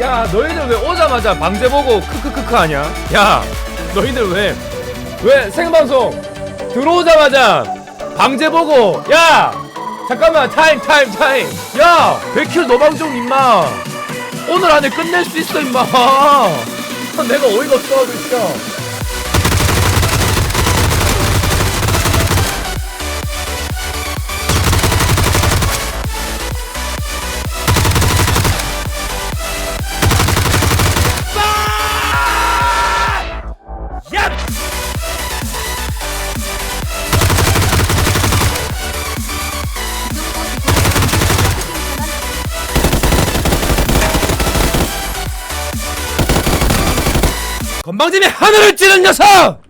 야 너희들 왜 오자마자 방제 보고 크크크크 하냐? 야 너희들 왜 왜 생방송 들어오자마자 방제 보고 야 잠깐만 타임 타임 타임 야 백킬 노방 좀 임마 오늘 안에 끝낼 수 있어 임마 내가 어이가 없어 야! 건방짐이 하늘을 찌른 녀석!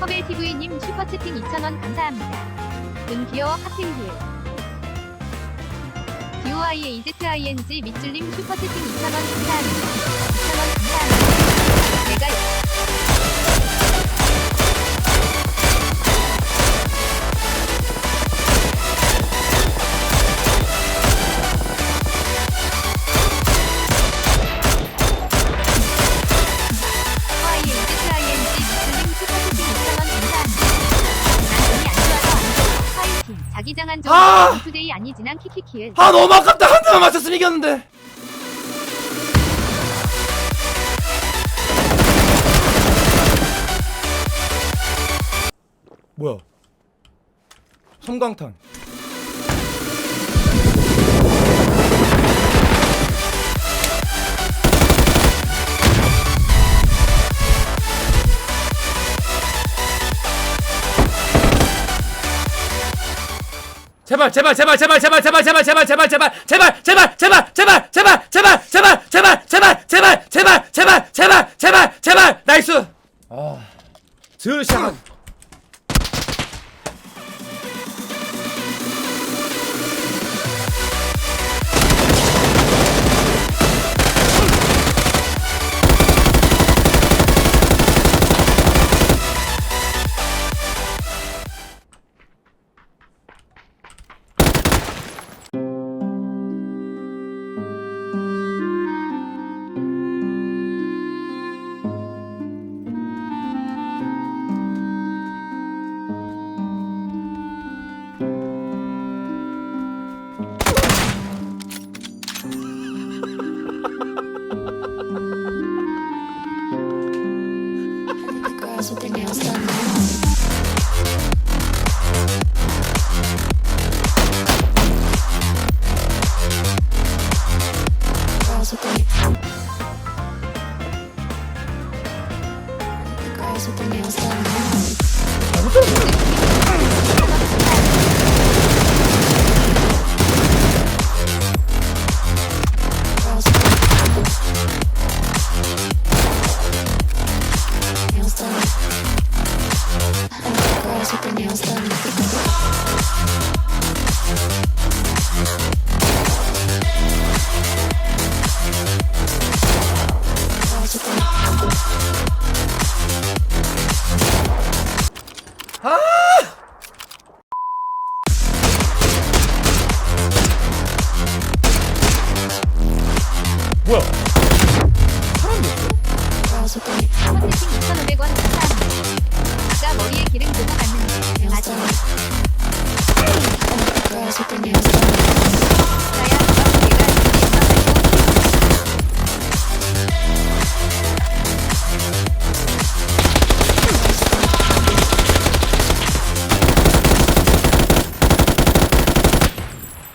허벨TV님 슈퍼채팅 2,000원 감사합니다. 은 귀여워 하팅힐. DOIAZING 밑줄님 슈퍼채팅 2,000원 감사합니다. 2,000원 감사합니다. 내가 자기장한 아! 정도 투데이 아니지난 키키키을. 아 너무 아깝다 한 대만 맞췄으면 이겼는데 뭐야 섬광탄 제발 제발 제발 제발 제발 제발 제발 제발 제발 제발 제발 제발 제발 제발 제발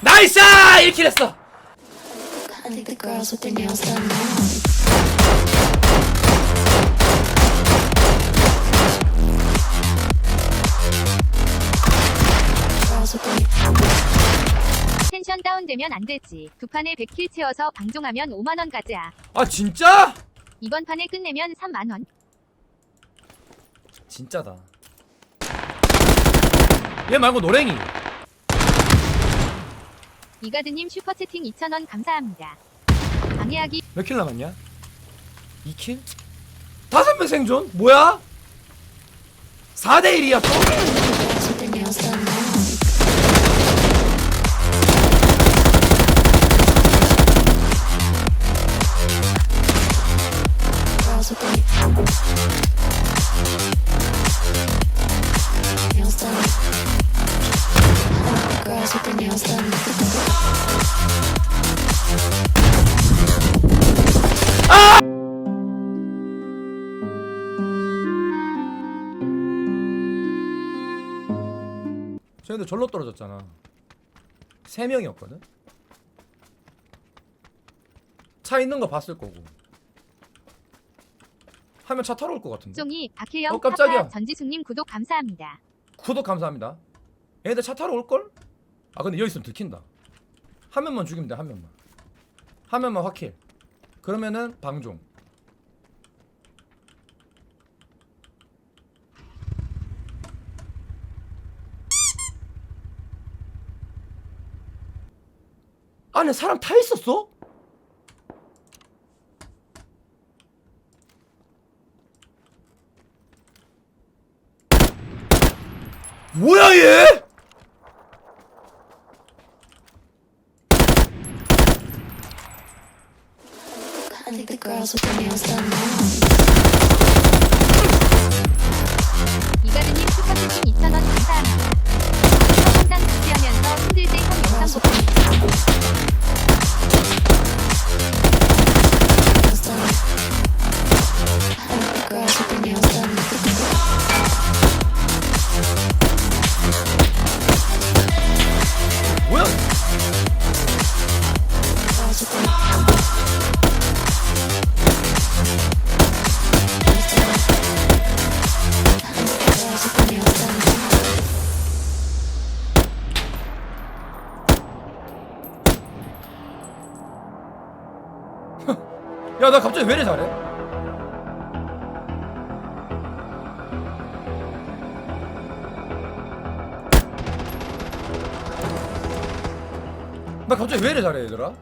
나이스! 아, 1킬 했어. I think the girls with their nails done now. Girls with their 텐션 다운되면 안 되지. 두 판에 100킬 채워서 방종하면 5만 원 가자. 아 진짜? 이번 판에 끝내면 3만 원. 진짜다 얘 말고 노랭이 이가드님 슈퍼채팅 2,000원 감사합니다. 방해하기 몇 킬 남았냐? 2킬? 다섯 명 생존? 뭐야? 4대 1이야 또? Girls with their nails done now. Girls with their nails done. Girls with their nails done. 절로 떨어졌잖아 세 명이었거든? 차 있는 거 봤을 거고 하면 차 타러 올 것 같은데 종이 박혜영 어, 깜짝이야. 파파 전지숙님 구독 감사합니다. 구독 감사합니다 얘네들 차 타러 올 걸? 아 근데 여기 있으면 들킨다 한 명만 죽이면 돼 한 명만 한 명만 확킬 그러면은 방종 안에 사람 타 있었어? 뭐야 얘? 야 나 갑자기 왜 이래 잘해? 나 갑자기 왜 이래 잘해 얘들아?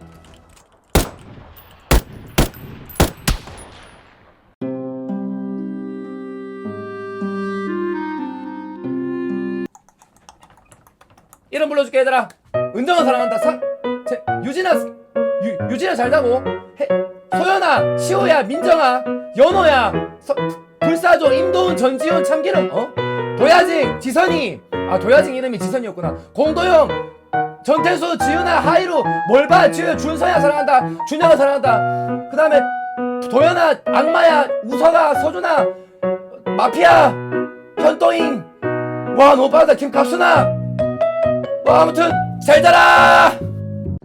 이름 불러줄게 얘들아 은정아 사랑한다 사, 제, 유진아 유, 유진아 잘 자고 해, 소연아 시호야 민정아 연호야 서, 불사조 임도훈 전지훈 참기름 어? 도야징 지선이. 아 도야징 이름이 지선이었구나. 공도영 전태수 지윤아 하이루 뭘봐 지효 준서야 사랑한다 준영아 사랑한다. 그 다음에 도연아 악마야 우서가 서준아 마피아 현동잉 와 노빠다. 김갑순아. 뭐 아무튼 잘 자라